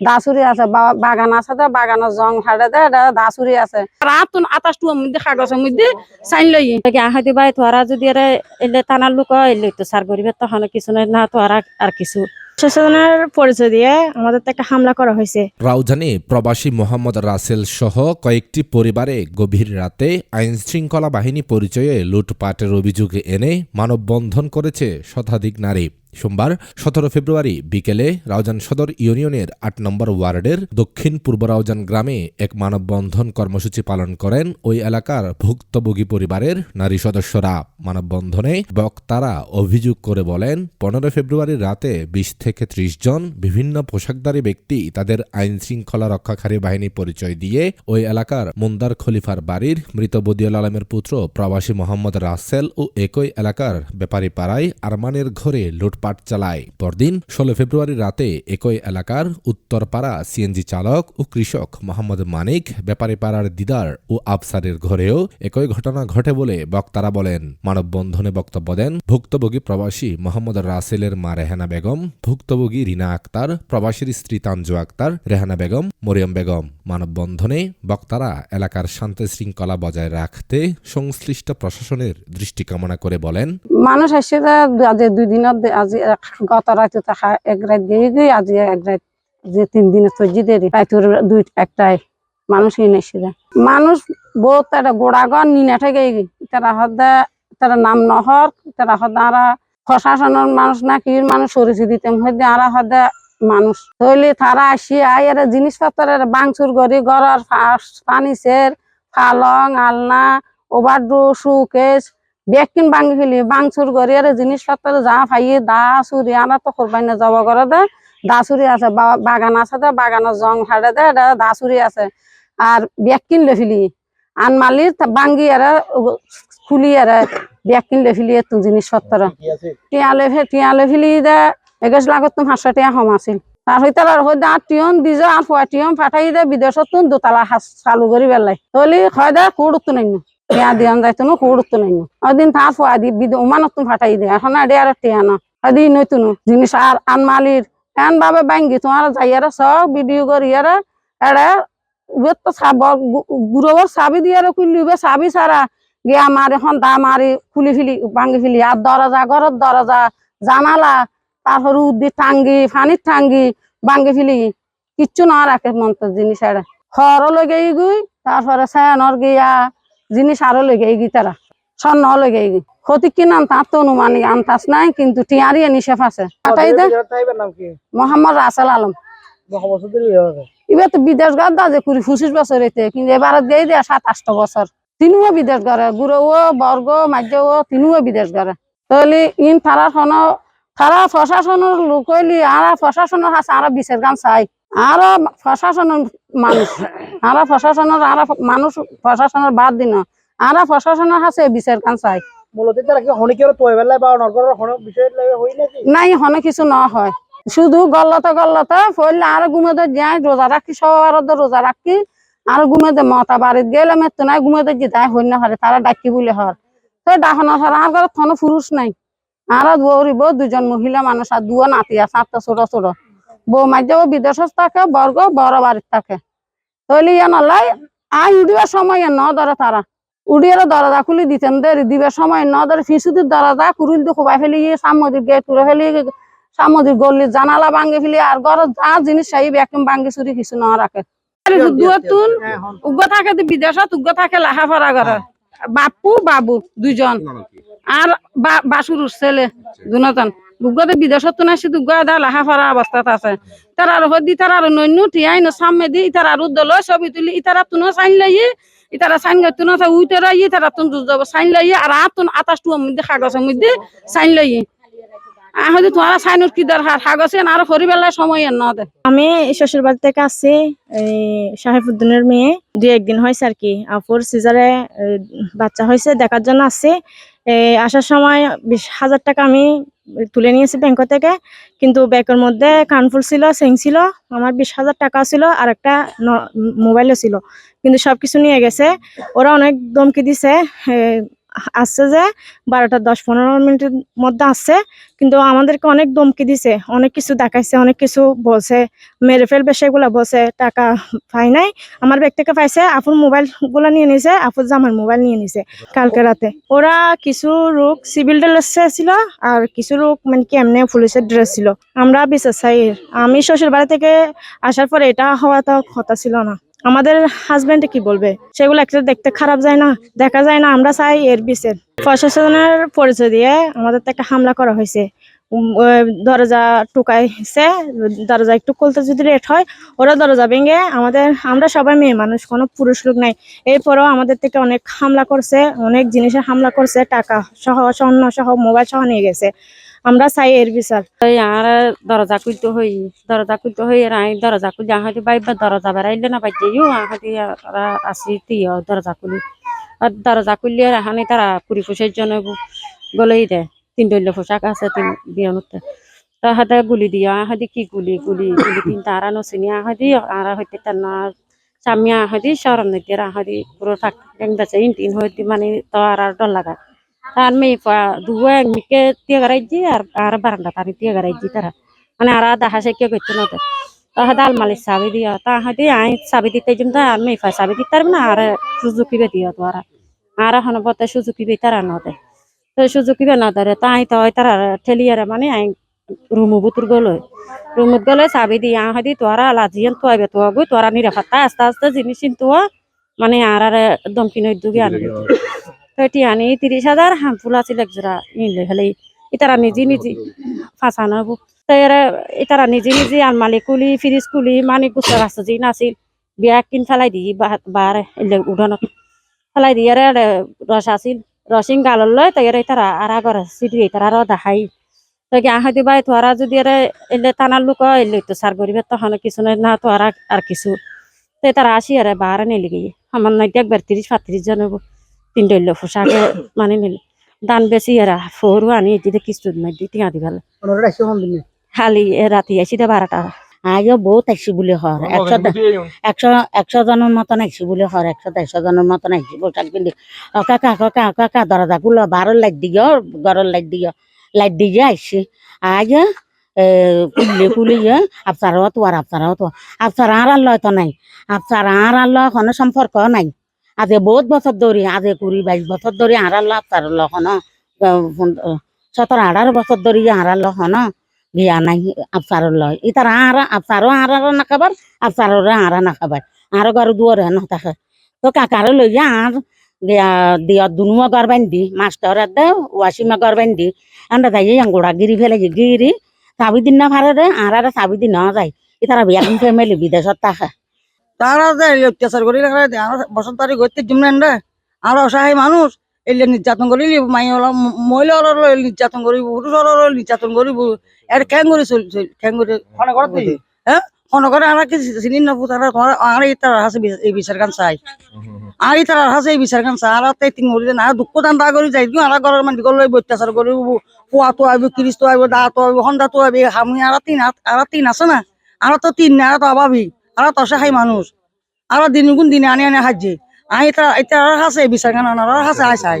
দাসুরি আছে বাগান আছে দে বাগানের জং হাড়ে দে দাসুরি আছে। রাত আতাশ টুয়ার মধ্যে কাগজের মধ্যে সাইন লই কি আহাদি বাই তোরা যদি এরা এলে টানার লোক এলে তো সার করিবে তখন কিছু নাই না তোরা আর কিছু। প্রশাসনের পরিচয় দিয়ে আমাদের তো একটা হামলা করা হয়েছে রাউজানে প্রবাসী মোহাম্মদ রাসেল সহ কয়েকটি পরিবারে গভীর রাতে আইন শৃঙ্খলা বাহিনী পরিচয়ে লুটপাটের অভিযোগ এনে মানববন্ধন করেছে শতাধিক নারী সোমবার, সতেরো ফেব্রুয়ারি বিকেলে রাউজান সদর ইউনিয়নের আট নম্বর ওয়ার্ডের দক্ষিণ পূর্ব রাউজান গ্রামে এক মানববন্ধন কর্মসূচি পালন করেন ওই এলাকার ভুক্তভোগী পরিবারের নারী সদস্যরা। মানববন্ধনে বক্তারা অভিযোগ করে বলেন, পনেরো ফেব্রুয়ারির রাতে বিশ থেকে ত্রিশ জন বিভিন্ন পোশাকধারী ব্যক্তি তাদের আইন শৃঙ্খলা রক্ষাকারী বাহিনী পরিচয় দিয়ে ওই এলাকার মুন্দার খলিফার বাড়ির মৃত বদিয়াল আলমের পুত্র প্রবাসী মোহাম্মদ রাসেল ও একই এলাকার ব্যাপারী পাড়ায় আরমানের ঘরে লুটপাট চালায়। পরদিন ষোলো ফেব্রুয়ারি রাতে একই এলাকার উত্তরপাড়া সিএনজি চালক ও কৃষক মোহাম্মদ মানিক ব্যাপারী পাড়ার দিদার ও আফসারের ঘরেও একই ঘটনা ঘটে বলে বক্তারা বলেন। মানববন্ধনে বক্তব্য দেন ভুক্তভোগী প্রবাসী মোহাম্মদ রাসেলের মা রেহানা বেগম, ভুক্তভোগী রিনা আক্তার, প্রবাসীর স্ত্রী তানজু আক্তার, রেহানা বেগম, মরিয়ম বেগম। মানববন্ধনে বক্তারা এলাকার শান্তি শৃঙ্খলা বজায় রাখতে সংশ্লিষ্ট প্রশাসনের দৃষ্টি কামনা করে বলেন। মানুষ আসছে দুই দিনত দে- গত রাতে থাকা এক রাত গিয়ে গিয়ে আজি এক রাত যে তিন দিনে সজ্জি দেরি। রাইতুর দুই একটাই মানুষ এনে এসে মানুষ বহুত একটা গোড়াগর নিনে থেকে তারা হদা তারা নাম নহর, তারা হদা আরা প্রশাসনের মানুষ না কি মানুষ সরিয়ে দিতাম হইতে আরা হদা মানুষ। হইলে তারা আসি আই এরা জিনিসপত্রের বাংচুর করি ঘরের ফার্নিচার ফালং, আলনা ওভারড্রো সুকেশ বেকিন ভাঙি ফেলি বাংচুর করি, আর জিনিসপত্র যা ফাইয়ে দা চুরি, আনা তো করবাই না যাব করে দে, দা চুরি আছে, বা- বাগান আছে দে বাগানের জং হাড়ে দে দা চুরি আছে। আর বেগ কিনলে ফেলি আনমালির বাঙ্গি আর খুলি আর বেগ কিনলে ফেলি এত জিনিসপত্র টিয়ালে ফে টিয়ালে ফেলি দে, এগেছ লাগত তুমি পাঁচশো টিয়া কম আছিল। তার হইতে আর হইতে আর টিয়ন দিজ আর টিয়ন ফাটাই দে বিদেশত দোতলা চালু করি বেলাই তলি হয় দে কুড়তো নাই টিয়া দিয়ান যাইতো না কুড়তো নাই ওদিন তার ফুয়া দি বিদ দে এখন আর আর জিনিস আর আনমালির এন ভাবে ব্যাঙ্গি তোমার যাইয়ারা সব ভিডিও করি আর এড়ে উবের তো সাব গুরবর চাবি দিয়ে খুললি উবে চাবি সারা গিয়া আমার এখন দা মারি খুলি ফেলি ভাঙ্গি ফেলি জানালা তারপর উদ্দি টাঙ্গি ফানির টাঙ্গি ভাঙ্গি ফেলি কিচ্ছু না রাখে মন্ত জিনিস এড়ে খর লগে গুই তারপরে স্যানর গিয়া জিনিস আরও লগে গি তারা। স্বর্ণ লগে গি। ক্ষতি কিনান তার তো অনুমানিক আন্তাস নাই কিন্তু টিয়ারি নিষেফ আছে। দে। নাম কি? মোহাম্মদ রাসেল আলম। এবার? তো বিদেশ গর দাজে কুড়ি পঁচিশ বছর হইতে কিন্তু এবার দিয়ে দেয় সাত আষ্ট বছর। তিনুও বিদেশ গড়ে গুরুও বর্গ মাধ্যও তিনুও বিদেশ গড়ে তাহলে ইন থারার হন থারা প্রশাসনের লোক হইলি আর প্রশাসনের হাসে আর বিশের গান চাই। আর প্রশাসনের মানুষ। আর প্রশাসনের আর মানুষ প্রশাসনের বাদ দিন। আর প্রশাসনের হাসে বিশের গান চাই। বা নাই হনে কিছু ন হয় শুধু গল্লতে গল্লতে ফইলে আর গুমেতে যাই রোজা রাখি সবার রোজা রাখি আর গুমেতে মতা বাড়িত গেলে মেতো নাই গুমেতে যে যাই হইন হারে তারা ডাকি বলে হর তো ডাকনা ছাড়া আর ঘরে থনো পুরুষ নাই। আর বৌরিব দুজন মহিলা মানুষ আর দুও নাতি আছে আটটা ছোট ছোট বউ মাঝে বিদেশ থাকে বর্গ বড় বাড়ির থাকে। তৈলি ইয়ে নলাই আই উড়িবার সময় ন ধরে তারা উড়িয়ে দরজা খুলি দিতেন দেরি দিবার সময় ন ধরে ফিসুদির দরজা কুরুল দিয়ে খুবাই ফেলি সামুদ্রিক গেট তুলে ফেলি সামুদ্রিক গল্লি জানালা ভাঙ্গি ফেলি আর ঘর যা জিনিস চাই একদম ভাঙ্গি চুরি কিছু না রাখে তুন উগ্র থাকে বিদেশত উগ্র থাকে লাহাফারা ঘরে বাপু বাবু দুজন আর বাসুর ছেলে দুজন উগ্রতে বিদেশত তো নাসি উগ্র দা লাহাফারা অবস্থাত আছে। তার আর হদি তার আর নৈন্য টিয়াই ন সামনে দি, ইতার আর উদ্দল ছবি তুলি, ইতার তুনো সাইন লাই ইতারা সাইন গই তুন তা উইতারা ই তারা তুন জুজ সাইন লাই আর আতুন আতাশ টু মধ্যে কাগজের মধ্যে সাইন লই আহদি তোমার সাইনুর কি দরকার? কাগজে আর হরিবেলায় সময় ন দে। আমি শ্বশুর বাড়ি থেকে আসছি এই সাহেবুদ্দিনের মেয়ে। দুই একদিন হয়েছে আর কি। আপুর সিজারে বাচ্চা হয়েছে, দেখার জন্য আসছি আসার সময় বিশ হাজার টাকা আমি তুলে নিয়েছি ব্যাংক থেকে। কিন্তু ব্যাংকের মধ্যে কানফুল ছিল সেং ছিল। আমার বিশ হাজার টাকা ছিল, আর একটা মোবাইলও ছিল। কিন্তু সবকিছু নিয়ে গেছে। ওরা অনেক ধমকি দিছে আসছে যে বারোটা দশ পনেরো মিনিটের মধ্যে আসছে কিন্তু আমাদেরকে অনেক ধমকি দিছে, অনেক কিছু দেখাইছে, অনেক কিছু বলছে, মেরে ফেলবে সেগুলো বলছে, টাকা পাই নাই। আমার ব্যাগ থেকে পাইছে, আপুর মোবাইলগুলো নিয়ে নিছে আপুর জামার মোবাইল নিয়ে নিছে কালকে রাতে। ওরা কিছু লোক সিভিল ড্রেস ছিল আর কিছু লোক মানে কি এমনি পুলিশের ড্রেস ছিল। আমরা বিশ্বাস আমি শ্বশুর বাড়ি থেকে আসার পরে এটা হওয়া তো কথা ছিল না। আমাদের হাজবেন্ড কি বলবে? সেগুলো একটা দেখতে খারাপ যায় না, দেখা যায় না, আমরা চাই এর বিচার। প্রশাসনের পরিচয় দিয়ে আমাদের তো একটা হামলা করা হয়েছে। দরজা টুকাইছে, দরজা একটু খুলতে যদি লেট হয়, ওরা দরজা ভেঙে আমাদের, আমরা সবাই মেয়ে মানুষ, কোনো পুরুষ লোক নাই। এরপরেও আমাদের থেকে অনেক হামলা করছে, অনেক জিনিসের হামলা করছে, টাকা সহ, স্বর্ণ সহ, মোবাইল সহ নিয়ে গেছে। আমরা চাই এর বিচার। আর দরজা খুলতে হই, দরজা খুলতে হই আর আই দরজা খুলি আহাদি বাইবা দরজা বেড়াইলে না বাইতে ইউ আহাদি আসি তিয় দরজা খুলি। আর দরজা খুললে আর এখানে তারা পুরি ফুসের জন্য গলেই দেয় তিন দলীয় পোশাক আছে, তিন বিয়ানুতে তা হাতে গুলি দিয়া আহাদি কি গুলি গুলি গুলি তিন তারা নচিনি আহাদি আর হইতে তার না স্বামী আহাদি শরণ দিয়ে আহাদি পুরো থাক বেছে ইনটিন হইতে মানে তো আর আর ডর লাগা। তার মেয়ে দুয়া মিকে দিয়ে গারাইজি আর আর বারান্দা তারি দিয়ে গারাইজি তারা মানে আর দেখা সে কে করতে নতে তাহাতে আলমালির চাবি দিয়া তাহাতে আই চাবি দিতে যেন তা আর মেয়ে চাবি দিতে পারবে না আর সুজুকি বে দিয়া তো আর আর এখন বতে সুজুকি বে তারা নতে তো সুজুকি বে নতে তাই তো তারা ঠেলিয়ারে মানে আই রুমু বুতুর গলো রুমুত গলে চাবি দিয়া হাদি তোরা লাজিয়ান তো আইবে তো তোরা নিরাপত্তা আস্তে আস্তে জিনিস কিন্তু মানে আর আর দমকি নই দুগে আনবে পেটি আনি তিরিশ হাজার হামফুল আছিল একজোড়া নিলে হলে ইতারা নিজে নিজে ফাঁসানো হব ইতারা নিজে নিজে আলমালি কুলি ফ্রিজ কুলি মানে গুছার আছে যে নাছিল বিয়া কিন ফেলাই দি বার এলে উঠানত ফেলাই দি আর রস আছিল রসিং গালর লয় তাই তারা আর আগর সিটি তারা আর দেখাই তাই আহাদি বাই তোরা যদি আর এলে টানার লোক এলে তো সার করিবে তখন কিছু নাই না তো আর কিছু তাই তারা আসি আর বার নিলে গিয়ে আমার নাই একবার তিরিশ পাত্রিশ জন হব তিন ডল্য পোশাকে মানে নিলে। দান বেশি এরা ফোরও আনি এটিতে কিস্তুত মাই দি টিয়া দি ভালো খালি রাতি আসি দে বারোটা আগে বহুত আইসি বুলি হর একশো একশো একশো জনের মতন আইসি বুলি হর একশো দেড়শো জনের মতন আইসি পোশাক পিন্ধি। ও কাকা কাকা কাকা দরজা গুলো বারো লাইট দিও ঘরের লাইট দিও লাইট দিয়ে আইসি আগে পুলিয়ে পুলিয়ে আপনারাও তো আর আপনারাও তো আপনার আর আল্লাহ তো নাই। আপনার আর আল্লাহ কোনো সম্পর্ক নাই। আজে বহুত বছর ধরে আজে কুড়ি বাইশ বছর ধরে আল্লাহ আপনার আল্লাহ কোনো সতেরো আঠারো বছর ধরে আল্লাহ কোনো বিয়া নাই আপনার লয় ইতার আর আপনারও আর আর না খাবার আপনারও আর না খাবার আর ঘর দুয়ারে না থাকে তো কাকারও লইয়া আর দিয়া দুনুয়া ঘর বান্ধি মাস্টার দে ওয়াসিমা ঘর বান্ধি আমরা যাই আঙ্গুড়া গিরি ফেলে গিরি চাবি দিন না ভারে রে আর চাবি দিন না যায়। ইতারা বিয়া ফ্যামিলি বিদেশত থাকে। তারা যে অত্যাচার করি বসন্ত তারিখ হইতে জুমলেন রে। আমরা অসহায় মানুষ এলে নির্যাতন করি মাই হল মহিলা হল নির্যাতন করিব পুরুষ নির্যাতন করিব এর খ্যাং করে খ্যাং করে করতে ফোন করে আমরা কি চিনি না তারা তোমার আর এই তারা হাসে এই বিচার গান চাই। আর এই তারা হাসে এই বিচার গান চাই আর তাই তিন মরি না দুঃখ দান দা করি যাই আর ঘরের মানুষ গলে অত্যাচার করিব পোয়া তো আইব কিরিস তো আইব দা তো আইব তো আইব আমি আর তিন আর তিন আছে না? আর তো তিন না আর তো অভাবী আর তো অসহায় মানুষ। আর দিন গুণ দিনে আনি আনি হাজে আই তারা আর হাসে বিচার গান আর হাসে আই চাই